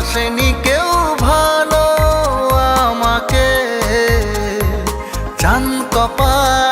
আসেনি কেউ ভালো আমাকে। চান কপাল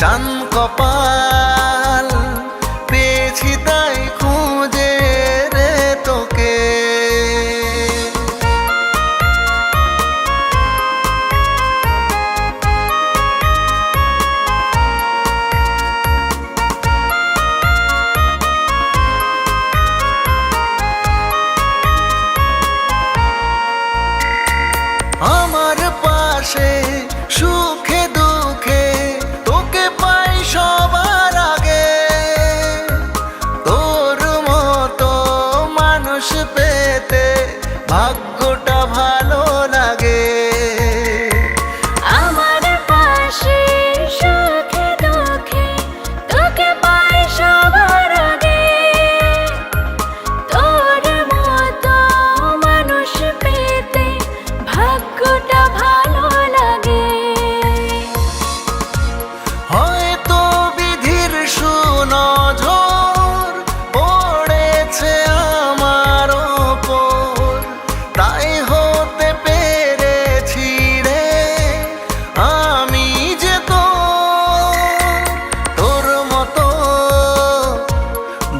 চান কপাল। ভালো লাগে।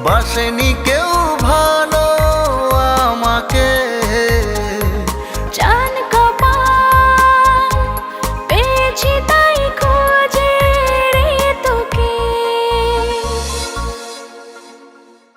বাসেনিকে